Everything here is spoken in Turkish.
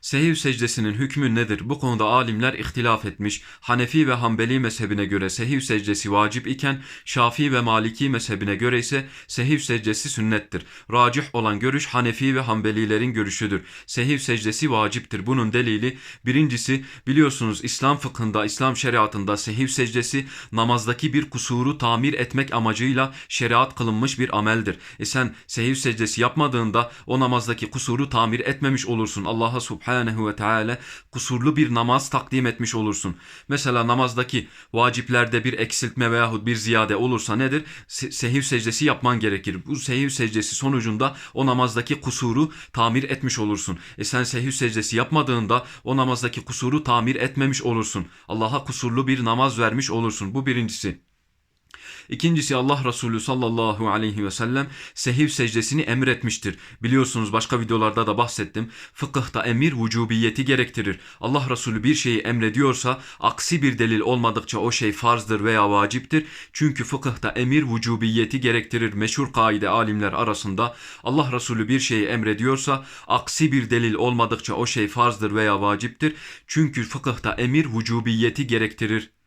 Sehiv secdesinin hükmü nedir? Bu konuda alimler ihtilaf etmiş. Hanefi ve Hanbeli mezhebine göre sehiv secdesi vacip iken Şafii ve Maliki mezhebine göre ise sehiv secdesi sünnettir. Racih olan görüş Hanefi ve Hanbelilerin görüşüdür. Sehiv secdesi vaciptir. Bunun delili birincisi biliyorsunuz İslam fıkhında, İslam şeriatında sehiv secdesi namazdaki bir kusuru tamir etmek amacıyla şeriat kılınmış bir ameldir. E sen sehiv secdesi yapmadığında o namazdaki kusuru tamir etmemiş olursun. Allah'a subhanehu ve teala kusurlu bir namaz takdim etmiş olursun. Mesela namazdaki vaciplerde bir eksiltme veyahut bir ziyade olursa nedir? Se- sehiv secdesi yapman gerekir. Bu sehiv secdesi sonucunda o namazdaki kusuru tamir etmiş olursun. E sen sehiv secdesi yapmadığında o namazdaki kusuru tamir etmemiş olursun. Allah'a kusurlu bir namaz vermiş olursun. Bu birincisi. İkincisi Allah Resulü sallallahu aleyhi ve sellem sehiv secdesini emretmiştir. Biliyorsunuz başka videolarda da bahsettim. Fıkıhta emir vücubiyeti gerektirir. Allah Resulü bir şeyi emrediyorsa aksi bir delil olmadıkça o şey farzdır veya vaciptir. Çünkü fıkıhta emir vücubiyeti gerektirir. Meşhur kaide alimler arasında Allah Resulü bir şeyi emrediyorsa aksi bir delil olmadıkça o şey farzdır veya vaciptir. Çünkü fıkıhta emir vücubiyeti gerektirir.